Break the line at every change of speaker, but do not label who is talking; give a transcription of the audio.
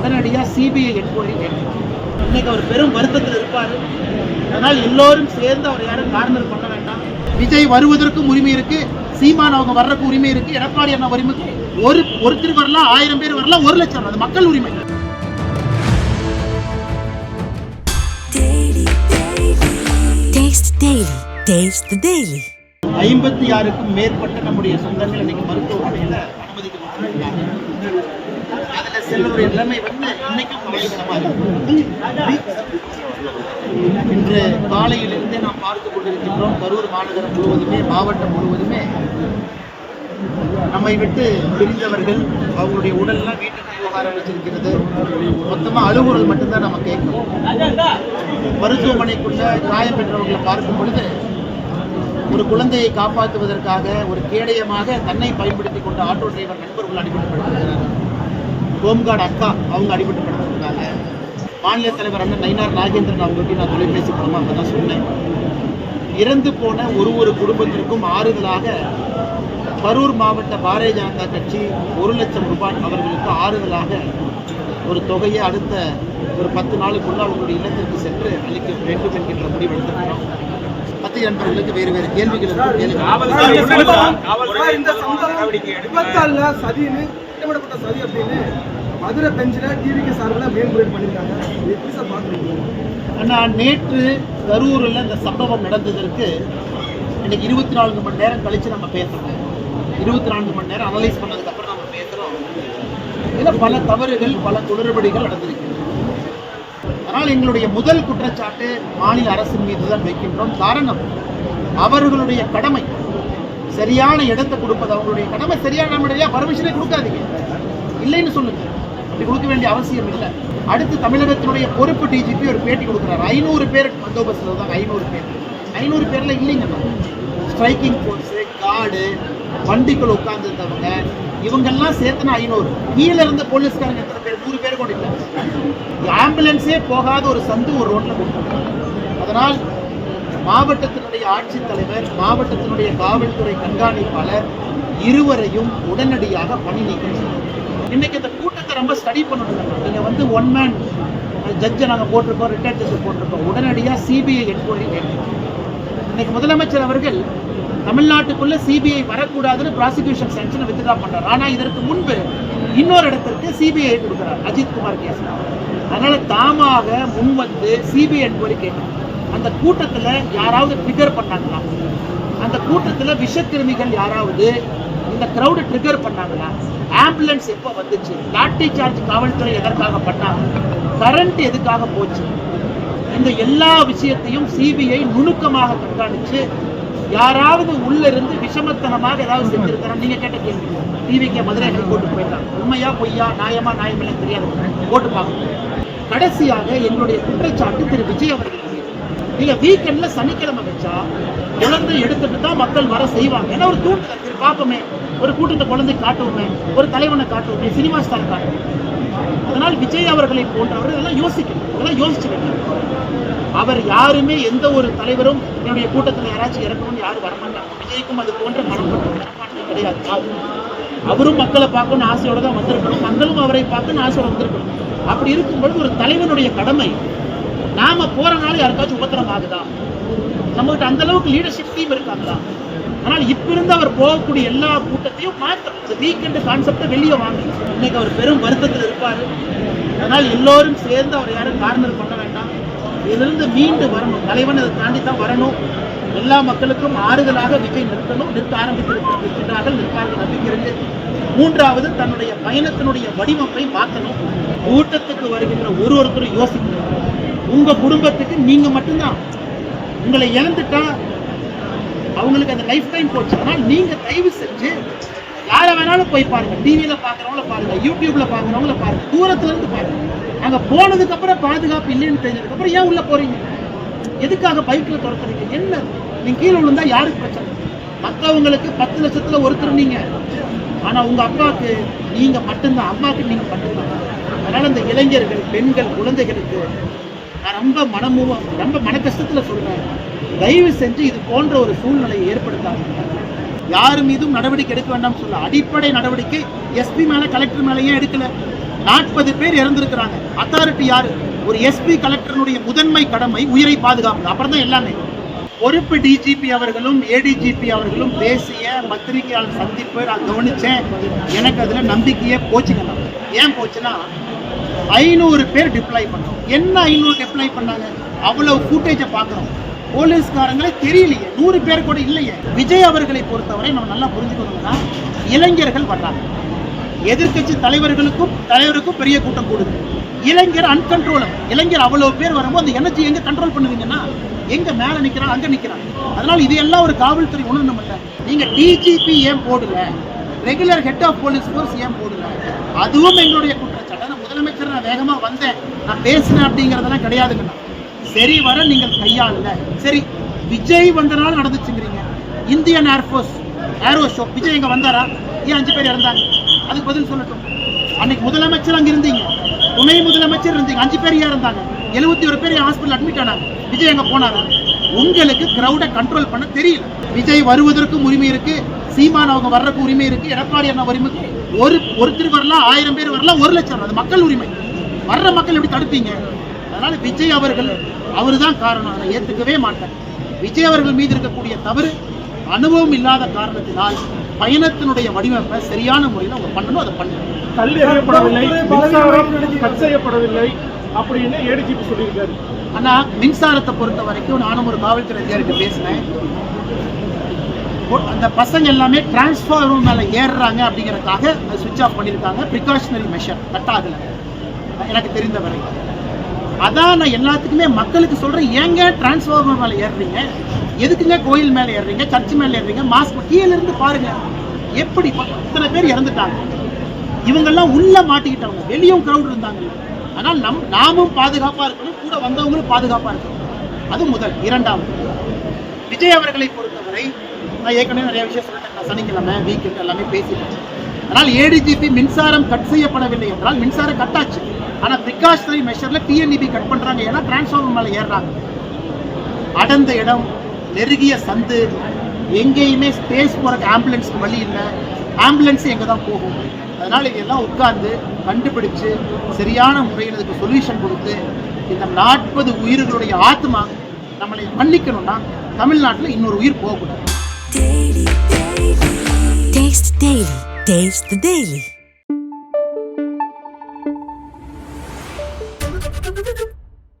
உடனடியாக CBI enquiry கேட்கணும் இன்னைக்கு அவர் பெரும் வருத்தத்தில் இருப்பார் அதனால் எல்லோரும் சேர்ந்து அவர் யாரும் கார்னர் பண்ண வேண்டாம் விஜய் வருவதற்கும் உரிமை இருக்கு சீமான் அவங்க வர்றதுக்கு உரிமை இருக்கு எடப்பாடி அண்ணா உரிமை இருக்கு. ஒரு ஒருத்தர் வரலாம் ஆயிரம் பேர் வரலாம் ஒரு லட்சம் அது மக்கள் உரிமை
Daily, daily. Taste Daily. Taste the Daily.
ஐம்பத்தி ஆறுக்கும் மேற்பட்ட நம்முடைய சொந்தங்கள் இன்னைக்கு மருத்துவமனையில் அதுல நிலைமை வந்து இன்னைக்கும் கவலைக்கிடமா இன்று காலையிலிருந்தே நாம் பார்த்து கொண்டிருக்கின்றோம் கரூர் மாநகரம் முழுவதுமே மாவட்டம் முழுவதுமே. நம்மை விட்டு பிரிந்தவர்கள் அவங்களுடைய உடல்லாம் வீட்டுக்கு போக ஆரம்பிச்சிருக்கிறது மொத்தமா அழுகுறல் மட்டும்தான் நம்ம கேட்கிறோம் மருத்துவமனைக்குள்ள காயம் பெற்றவர்களை பார்க்கும் பொழுது ஒரு குழந்தையை காப்பாற்றுவதற்காக ஒரு கேடயமாக தன்னை பயன்படுத்தி கொண்ட ஆட்டோ டிரைவர் நண்பர்கள் அடிபட்டுப்படுத்திருக்கிறார் ஹோம்கார்டு அக்கா அவங்க அடிபட்டுப்படுத்திருக்காங்க மாநில தலைவர் அண்ணன் நயினார் நாகேந்திரன் அவங்ககிட்ட நான் தொலைபேசி மூலமாக அப்போ தான் சொன்னேன். இறந்து போன ஒரு ஒரு குடும்பத்திற்கும் ஆறுதலாக கரூர் மாவட்ட பாரதிய ஜனதா கட்சி ஒரு லட்சம் ரூபாய் அவர்களுக்கு ஆறுதலாக ஒரு தொகையை அடுத்த ஒரு பத்து நாளுக்குள்ள அவங்களுடைய இல்லத்திற்கு சென்று அளிக்க வேண்டும் என்கின்ற முடிவு எடுத்திருக்கிறோம். பத்திரிகை நண்பர்களுக்கு வேறு வேறு கேள்விகள் இருக்கும்
சதி அப்படின்னு மதுரை பெஞ்சில் டிவிக்கு சார்பில் மேல்முறையீடு பண்ணியிருக்காங்க. எப்படி சார் பார்க்குறீங்க
அண்ணா நேற்று கரூரில் இந்த சம்பவம் நடந்ததற்கு இன்னைக்கு இருபத்தி நான்கு மணி நேரம் கழித்து நம்ம பேசுகிறோம் இருபத்தி நான்கு மணி நேரம் அனலைஸ் பண்ணதுக்கப்புறம் நம்ம பேசுகிறோம் இதில் பல தவறுகள் பல குளறுபடிகள் நடந்திருக்கு. அதனால் எங்களுடைய முதல் குற்றச்சாட்டு மாநில அரசின் மீது தான் வைக்கின்றோம். காரணம் அவர்களுடைய கடமை. சரியான இடத்தை கொடுப்பது. அவங்களுடைய கடமை சரியான முறையா பர்மிஷனே கொடுக்காதீங்க. இல்லைன்னு சொல்லுங்க. அப்படி கொடுக்க வேண்டிய அவசியம் இல்லை. அடுத்து தமிழகத்தினுடைய பொறுப்பு டிஜிபி ஒரு பேட்டி கொடுக்குறாரு. ஐநூறு பேர் பந்தோபஸ்தில் தான் ஐநூறு பேர். ஐநூறு பேரில் இல்லைங்க ஸ்ட்ரைக்கிங் ஃபோர்ஸு கார்டு வண்டிக்குள் உட்கார்ந்துருந்தவங்க இவங்கெல்லாம் சேர்த்துனா ஐநூறு. கீழே இருந்த போலீஸ்காரங்க எத்தனை பேர்? நூறு பேர் கூட இல்லை. ஆம்புலன்ஸே போகாத ஒரு சந்து ஒரு ரோட்டில் கொடுத்துருக்காங்க அதனால் மாவட்டத்தினுடைய ஆட்சித்தலைவர் மாவட்டத்தினுடைய காவல்துறை கண்காணிப்பாளர் இருவரையும் உடனடியாக பணி நீக்கம் செய்யணும் இன்னைக்கு இந்த கூட்டத்தை ரொம்ப ஸ்டடி பண்ணணும் நீங்க வந்து ஒன் மேன் ஜட்ஜை நாங்கள் போட்டிருக்கோம் ரிட்டையர் ஜட்ஜை போட்டிருக்கோம். உடனடியாக சிபிஐ என்கொயரி கேட்கணும் இன்னைக்கு முதலமைச்சர் அவர்கள் தமிழ்நாட்டுக்குள்ள சிபிஐ வரக்கூடாதுன்னு ப்ராசிக்யூஷன் சென்ஷனை வித்ட்ரா பண்றாரு. ஆனா இதற்கு முன்பு இன்னொரு இடத்திற்கு சிபிஐ கொடுக்குறார். அஜித் குமார் கேஸ். அதனால தாமாக முன் வந்து சிபிஐ என்கொயரி கேட்டாங்க அந்த கூட்டத்தில் யாராவது ட்ரிகர் பண்ணாங்களா? அந்த கூட்டத்தில் விஷக்கிருமிகள் யாராவது இந்த கிரௌடு ட்ரிகர் பண்ணாங்களா? ஆம்புலன்ஸ் எப்போ வந்துச்சு? லாட்டி சார்ஜ் காவல்துறை எதற்காக பண்ணாங்க? கரண்ட் எதுக்காக போச்சு? இந்த எல்லா விஷயத்தையும் சிபிஐ நுணுக்கமாக கண்காணிச்சு யாராவது உள்ள இருந்து விஷமத்தனமாக ஏதாவது செஞ்சிருக்கிறாங்க நீங்க கேட்ட கேள்வி. டிவிக்கு மதுரை போட்டு போயிட்டாங்க. உண்மையா பொய்யா நியாயமா நியாயமில்லை தெரியாது. போட்டு பார்க்கணும். கடைசியாக என்னுடைய குற்றச்சாட்டு திரு விஜய் அவர்கள் நீங்க வீக்கெண்ட்ல சனிக்கிழமை வச்சா குழந்தை எடுத்துட்டு தான் மக்கள் வர செய்வாங்க. ஏன்னா ஒரு தூண்டுதல். பார்ப்போமே ஒரு கூட்டத்தை குழந்தை காட்டுவோமே ஒரு தலைவனை காட்டுவோமே சினிமா ஸ்டார் காட்டுவோம் அதனால் விஜய் அவர்களை போன்றவர்கள் இதெல்லாம் யோசிக்கணும் இதெல்லாம் யோசிச்சு அவர் யாருமே எந்த ஒரு தலைவரும் என்னுடைய கூட்டத்தில் யாராச்சும் இறக்கணும்னு யாரும் வரமாட்டாங்க. விஜய்க்கும் அது போன்ற மனப்பான்மை மனப்பான்மை கிடையாது. அவரும் மக்களை பார்க்கணும்னு ஆசையோட தான் வந்திருக்கணும். மக்களும் அவரை பார்க்கணும்னு ஆசையோட வந்திருக்கணும். அப்படி இருக்கும்பொழுது ஒரு தலைவனுடைய கடமை நாம போறனால யாருக்காச்சும் உபத்திரம் ஆகுதா நம்மகிட்ட அந்த அளவுக்கு லீடர்ஷிப் டீம் இருக்காங்களா? ஆனால் இப்பிருந்து அவர் போகக்கூடிய எல்லா கூட்டத்தையும் மாற்றணும் இந்த வீக்கெண்ட் கான்செப்டை வெளியே வாங்க. இன்னைக்கு அவர் பெரும் வருத்தத்தில் இருப்பார். அதனால் எல்லோரும் சேர்ந்து அவர் யாரும் கார்னர் பண்ண வேண்டாம். இதிலிருந்து மீண்டு வரணும். தலைவன் அதை தாண்டி தான் வரணும். எல்லா மக்களுக்கும் ஆறுதலாக விஜய் நிற்கணும். நிற்க ஆரம்பித்திருக்கிறார்கள் நிற்பார்கள் நம்பிக்கிறது மூன்றாவது தன்னுடைய பயணத்தினுடைய வடிவமைப்பை மாற்றணும். கூட்டத்துக்கு வருகின்ற ஒரு ஒருத்தரும் யோசிக்கணும். உங்க குடும்பத்துக்கு நீங்க மட்டும்தான். உங்களை இழந்துட்டா அவங்களுக்கு அந்த லைஃப் டைம் போச்சு. ஆனால் நீங்க தயவு செஞ்சு யாரை வேணாலும் போய் பாருங்க. டிவியில பாக்குறவங்கள பாருங்க. யூடியூப்ல பாக்குறவங்கள பாருங்க. தூரத்துல இருந்து பாருங்க. அங்க போனதுக்கு அப்புறம் பாதுகாப்பு இல்லைன்னு தெரிஞ்சதுக்கு அப்புறம் ஏன் உள்ள போறீங்க? எதுக்காக பைக்ல துரத்துறீங்க? என்ன? நீங்க கீழே விழுந்தா யாருக்கு பிரச்சனை? மற்றவங்களுக்கு பத்து லட்சத்துல ஒருத்தர் நீங்க. ஆனா உங்க அப்பாவுக்கு நீங்க மட்டும்தான். அம்மாவுக்கு நீங்க மட்டும்தான். அதனால இந்த இளைஞர்கள் பெண்கள் குழந்தைகளுக்கு நான் ரொம்ப மனமுவ ரொம்ப மன கஷ்டத்துல சொல்றேன். தயவு செஞ்சு இது போன்ற ஒரு சூழ்நிலையை ஏற்படுத்தாங்க யார் மீதும் நடவடிக்கை எடுக்க வேண்டாம் சொல்ல அடிப்படை நடவடிக்கை எஸ்பி மேல கலெக்டர் மேலேயே எடுக்கல? நாற்பது பேர் இறந்திருக்கிறாங்க. அத்தாரிட்டி யாரு? ஒரு எஸ்பி கலெக்டருடைய முதன்மை கடமை உயிரை பாதுகாப்பு அப்புறம் தான் எல்லாமே. பொறுப்பு டிஜிபி அவர்களும் ஏடிஜிபி அவர்களும் பேசிய பத்திரிகையாளர் சந்திப்பை நான் கவனிச்சேன். எனக்கு அதுல நம்பிக்கையே போச்சுங்க ஏன் போச்சுன்னா ஐநூறு பேர் டிப்ளை பண்ணோம். என்ன ஐநூறு டிப்ளை பண்ணாங்க? அவ்வளவு ஃபுட்டேஜை பார்க்குறோம். போலீஸ்காரங்களே தெரியலையே. நூறு பேர் கூட இல்லையே. விஜய் அவர்களை பொறுத்தவரை நம்ம நல்லா புரிஞ்சுக்கணும்னா இளைஞர்கள் வர்றாங்க. எதிர்க்கட்சி தலைவர்களுக்கும் தலைவருக்கும் பெரிய கூட்டம் கூடுது. இளைஞர் அன்கண்ட்ரோலபிள் இளைஞர் அவ்வளவு பேர் வரும்போது அந்த எனர்ஜி எங்க கண்ட்ரோல் பண்ணுவீங்கன்னா எங்க மேல நிக்கிறான் அங்க நிக்கிறான். அதனால இது எல்லாம் ஒரு காவல்துறை உணரணும் இல்லை. நீங்க டிஜிபி ஏன் போடல? Regular head of police force ஏன் போடல? அதுவும் எங்களுடைய குற்றச்சாட்டு. முதலமைச்சர் நான் வேகமா வந்தேன். நான் பேசினேன் அப்படிங்கிறதெல்லாம் கிடையாதுங்கண்ணா. சரி வர நீங்கள் கையாளல சரி விஜய் வந்தனால நடந்துச்சுங்கிறீங்க. Indian air force aero show Vijay இங்கே வந்தாரா? ஏன் அஞ்சு பேர் இறந்தாங்க? அதுக்கு பதில் சொல்லட்டும். அன்னைக்கு முதலமைச்சர் அங்கே இருந்தீங்க. துணை முதலமைச்சர் இருந்தீங்க. அஞ்சு பேர் ஏன் இருந்தாங்க எழுபத்தி ஒரு பேர் ஹாஸ்பிட்டல் அட்மிட் ஆனாங்க? விஜய் அங்கே போனாரா? உங்களுக்கு கிரௌடை கண்ட்ரோல் பண்ண தெரியல. விஜய் வருவதற்கும் உரிமை இருக்கு. சீமான் அவங்க வர்றதுக்கு உரிமை இருக்கு. எடப்பாடி அண்ணா உரிமை இருக்கு. ஒரு ஒருத்தர் வரலாம் ஆயிரம் பேர் வரலாம் ஒரு லட்சம் அது மக்கள் உரிமை. வர்ற மக்கள் எப்படி தடுப்பீங்க? அதனால விஜய் அவர்கள் அவர்தான் காரணம். அதை ஏத்துக்கவே மாட்டேன் விஜய் அவர்கள் மீது இருக்கக்கூடிய தவறு அனுபவம் இல்லாத காரணத்தினால் பயணத்தினுடைய வடிவமைப்பை சரியான முறையில் அவங்க பண்ணணும் அதை பண்ணணும்.
எறியப்படவில்லை மின்சாரம் கட் செய்யப்படவில்லை அப்படின்னு ஏடிஜிபி சொல்லியிருக்காரு.
ஆனா மின்சாரத்தை பொறுத்த வரைக்கும் நானும் ஒரு காவல்துறை அதிகாரிகிட்ட பேசினேன். அந்த பசங்க எல்லாமே டிரான்ஸ்ஃபார்மர் மேல ஏறுறாங்க அப்படிங்கறதுக்காக சுவிட்ச் ஆஃப் பண்ணியிருக்காங்க. ப்ரிகாஷனரி மெஷர் கட் ஆகல எனக்கு தெரிந்த வரை. அதான் நான் எல்லாத்துக்குமே மக்களுக்கு சொல்றேன் ஏங்க டிரான்ஸ்ஃபார்மர் மேலே ஏறுறீங்க? எதுக்குங்க கோயில் மேலே ஏறுறீங்க சர்ச் மேலே ஏறுறீங்க மாஸ்க் கீழே இருந்து பாருங்க. எப்படி இத்தனை பேர் இறந்துட்டாங்க. இவங்கெல்லாம் உள்ள மாட்டிக்கிட்டவங்க வெளியும் கிரௌட் இருந்தாங்க. ஆனால் நம் நாமும் பாதுகாப்பா இருக்கணும் கூட வந்தவங்களும் பாதுகாப்பா இருக்கணும். அது முதல். இரண்டாவது விஜய் அவர்களை பொறுத்தவரை நான் ஏற்கனவே நிறைய விஷயம் சொல்லிட்டேன். சனிக்கிழமை வீக்கெண்ட் எல்லாமே பேசிட்டேன். அதனால் ஏடிஜிபி மின்சாரம் கட் செய்யப்படவில்லை என்றால் மின்சாரம் கட் ஆச்சு. ஆனால் ப்ரிகாஷனரி மெஷரில் டிஎன்இபி கட் பண்ணுறாங்க ஏன்னா டிரான்ஸ்ஃபார்மர் மேலே ஏறுறாங்க. அடர்ந்த இடம் நெருங்கிய சந்து எங்கேயுமே ஸ்பேஸ் போகிறக்கு ஆம்புலன்ஸ்க்கு வழி இல்லை. ஆம்புலன்ஸ் எங்கே தான் போகும். அதனால் இதெல்லாம் உட்கார்ந்து கண்டுபிடிச்சு சரியான முறையில் இதுக்கு சொல்யூஷன் கொடுத்து இந்த நாற்பது உயிர்களுடைய ஆத்மா நம்மளை மன்னிக்கணும்னா தமிழ்நாட்டில் இன்னொரு உயிர் போகக்கூடாது.